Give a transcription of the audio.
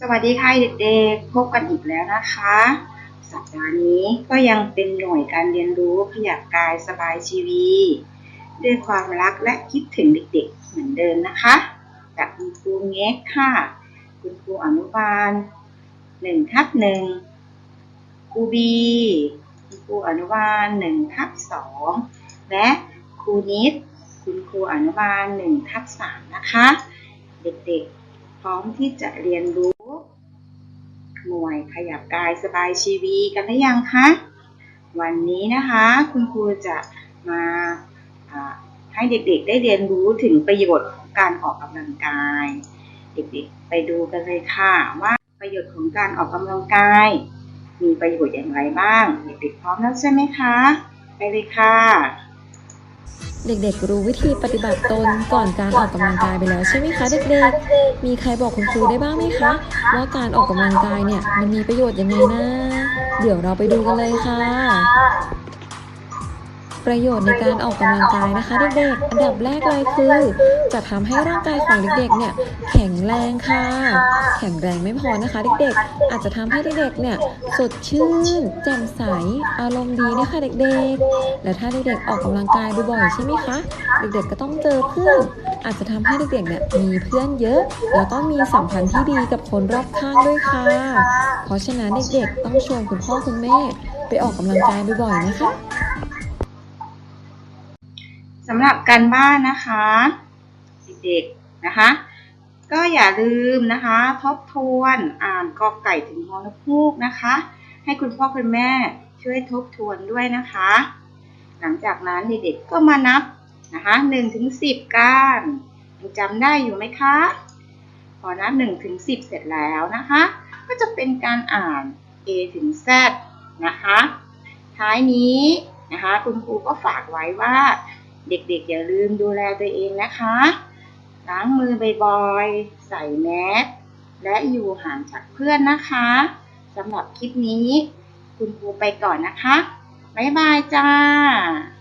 สวัสดีค่ะเด็กๆ พบกันอีกแล้วนะคะ สัปดาห์นี้ก็ยังเป็นหน่วยการเรียนรู้ขยับกายสบายชีวีด้วยความรักและคิดถึงเด็กๆ เหมือนเดิมนะคะกับคุณครูเง็กค่ะ คุณครูอนุบาล1ทับ1ครูบีคุณครูอนุบาล1ทับ2และครูนิด คุณครูอนุบาล1ทับ3นะคะ เด็กๆ พร้อมที่จะเรียนรู้ ขยับกายสบายชีวีกันหรือยังคะ วันนี้นะคะคุณครูจะมาให้เด็กๆได้เรียนรู้ถึงประโยชน์ของการออกกำลังกาย เด็กๆไปดูกันเลยค่ะว่าประโยชน์ของการออกกำลังกาย มีประโยชน์อย่างไรบ้าง เด็กๆพร้อมแล้วใช่ไหมคะ ไปเลยค่ะ เด็กๆ รู้วิธีปฏิบัติตนก่อนการออกกำลังกายไปแล้วใช่ไหมคะ เด็กๆ มีใครบอกคุณครูได้บ้างไหมคะ ว่าการออกกำลังกายเนี่ยมันมีประโยชน์ยังไงนะ เดี๋ยวเราไปดูกันเลยค่ะ ประโยชน์ในการออกกำลังกายนะคะเด็กๆ อันดับแรกเลยคือ จะทำให้ร่างกายของเด็กๆ เนี่ยแข็งแรงค่ะ แข็งแรงไม่พอนะคะเด็กๆ อาจจะทำให้เด็กๆ เนี่ยสดชื่น แจ่มใส อารมณ์ดีนะคะเด็กๆ และถ้าเด็กๆ ออกกำลังกายบ่อยๆ ใช่ไหมคะ เด็กๆ ก็ต้องเจอเพื่อน อาจจะทำให้เด็กๆ เนี่ยมีเพื่อนเยอะ แล้วก็มีสัมพันธ์ที่ดีกับคนรอบข้างด้วยค่ะ เพราะฉะนั้นเด็กๆ ต้องชวนคุณพ่อคุณแม่ไปออกกำลังกายบ่อยๆ นะคะ สำหรับการบ้านนะคะเด็กๆนะคะ ก็อย่าลืมนะคะ ทบทวนอ่านกอไก่ถึงฮอนกฮูกนะคะ ให้คุณพ่อคุณแม่ช่วยทบทวนด้วยนะคะ หลังจากนั้นเด็กๆก็มานับนะคะ1นถึงสิบกันยังจำได้อยู่ไหมคะ พอนับ1ถึงสิบเสร็จแล้วนะคะ ก็จะเป็นการอ่าน A ถึง Z นะคะ ท้ายนี้นะคะ คุณครูก็ฝากไว้ว่า เด็กๆ อย่าลืมดูแลตัวเองนะคะ ล้างมือบ่อยๆ ใส่แมสและอยู่ห่างจากเพื่อนนะคะสำหรับคลิปนี้ คุณครูไปก่อนนะคะ บ๊ายบายจ้า